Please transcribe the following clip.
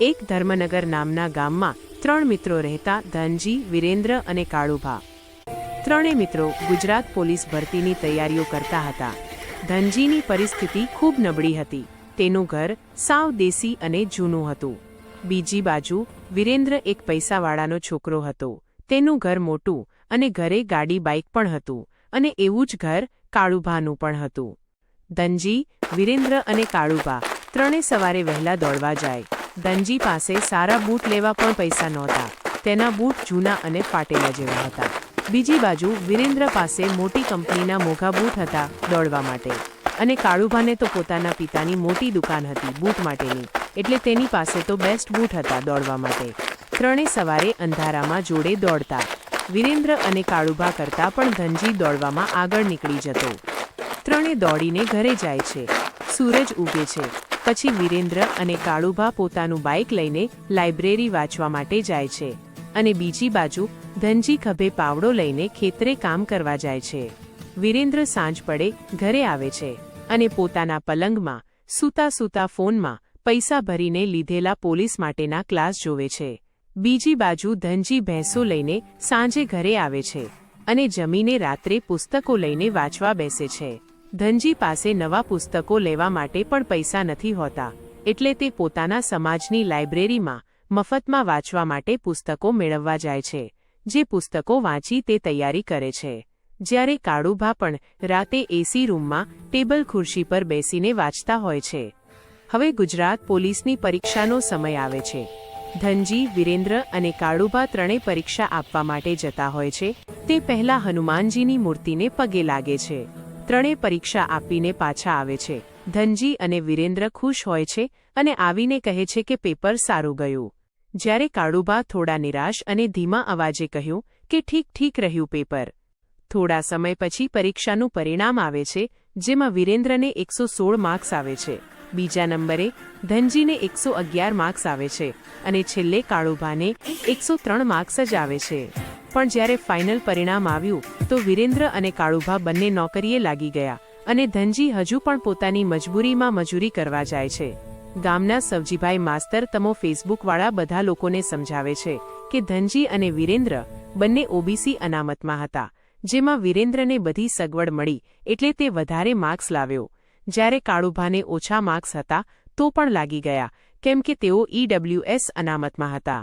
એક ધર્મનગર નામના ગામમાં ત્રણ મિત્રો રહેતા ધનજી, વિરેન્દ્ર અને કાળુભા. ત્રણેય મિત્રો ગુજરાત પોલીસ ભરતીની તૈયારીઓ કરતા હતા. ધનજીની પરિસ્થિતિ ખૂબ નબળી હતી. તેનું ઘર સાવ દેશી અને જૂનું હતું. બીજી બાજુ વિરેન્દ્ર એક પૈસાવાળાનો છોકરો હતો. તેનું ઘર મોટું અને ઘરે ગાડી બાઇક પણ હતું અને એવું જ ઘર કાળુભાનું પણ હતું. ધનજી, વિરેન્દ્ર અને કાળુભા ત્રણે સવારે વહેલા દોડવા જાય. ધનજી પાસે સારા બૂટ લેવા પણ પૈસા નહોતા. તેના બૂટ જૂના અને ફાટેલા જેવા હતા. બીજી બાજુ વિરેન્દ્ર પાસે મોટી કંપનીના મોઘા બૂટ હતા દોડવા માટે. અને કાળુભાને તો પોતાના પિતાની મોટી દુકાન હતી બૂટ માટેની. એટલે તેની પાસે તો બેસ્ટ બૂટ હતા દોડવા માટે. ત્રણે સવારે અંધારામાં જોડે દોડતા. વિરેન્દ્ર અને કાળુભા કરતાં પણ ધનજી દોડવામાં આગળ નીકળી જતો. ત્રણે દોડીને ઘરે જાય છે. સૂરજ ઉગે છે. પછી વિરેન્દ્ર અને કાળુભા પોતાનું બાઇક લઈને લાઇબ્રેરી વાંચવા માટે જાય છે અને બીજી બાજુ ધનજી ખભે પાવડો લઈને ખેતરે કામ કરવા જાય છે. વિરેન્દ્ર સાંજ પડે ઘરે આવે છે અને પોતાના પલંગમાં સૂતા સૂતા ફોનમાં પૈસા ભરીને લીધેલા પોલીસ માટેના ક્લાસ જોવે છે. બીજી બાજુ ધનજી ભેંસો લઈને સાંજે ઘરે આવે છે અને જમીને રાત્રે પુસ્તકો લઈને વાંચવા બેસે છે. ધનજી પાસે નવા પુસ્તકો લેવા માટે પણ પૈસા નથી હોતા, એટલે તે પોતાના સમાજની લાઇબ્રેરીમાં મફતમાં વાંચવા માટે પુસ્તકો મેળવવા જાય છે, જે પુસ્તકો વાંચી તે તૈયારી કરે છે. જ્યારે કાળુભા પણ રાતે એસી રૂમમાં ટેબલ ખુરશી પર બેસીને વાંચતા હોય છે. હવે ગુજરાત પોલીસની પરીક્ષાનો સમય આવે છે. ધનજી, વિરેન્દ્ર અને કાળુભા ત્રણેય પરીક્ષા આપવા માટે જતા હોય છે. તે પહેલા હનુમાનજીની મૂર્તિને પગે લાગે છે. ત્રણેય પરીક્ષા આપીને પાછા આવે છે. ધનજી અને વિરેન્દ્ર ખુશ હોય છે અને આવીને કહે છે કે પેપર સારું ગયું. જ્યારે કાળુબા થોડા નિરાશ અને ધીમા અવાજે કહ્યું કે ઠીક ઠીક રહ્યું પેપર. થોડા સમય પછી પરીક્ષાનું પરિણામ આવે છે, જેમાં વિરેન્દ્રને એકસો સોળ માર્ક્સ આવે છે. બીજા નંબરે, ધનજીને એકસો અગિયાર માર્ક્સ આવે છે અને છેલ્લે કાળુભાને એકસો ત્રણ માર્ક્સ જ આવે છે. પણ જ્યારે ફાઇનલ પરિણામ આવ્યું તો વિરેન્દ્ર અને કાળુભા બંને નોકરીએ લાગી ગયા અને ધનજી હજુ પણ પોતાની મજબૂરીમાં મજૂરી કરવા જાય છે. ગામના સવજીભાઈ માસ્તર તમો ફેસબુકવાળા બધા લોકોને સમજાવે છે કે ધનજી અને વિરેન્દ્ર બંને ઓબીસી અનામતમાં હતા, જેમાં વિરેન્દ્રને બધી સગવડ મળી એટલે તે વધારે માર્ક્સ લાવ્યો. જ્યારે કાળુભાને ઓછા માર્ક્સ હતા, તો પણ લાગી ગયા, કેમ કે તેઓ ઈડબ્લ્યુએસ અનામતમાં હતા.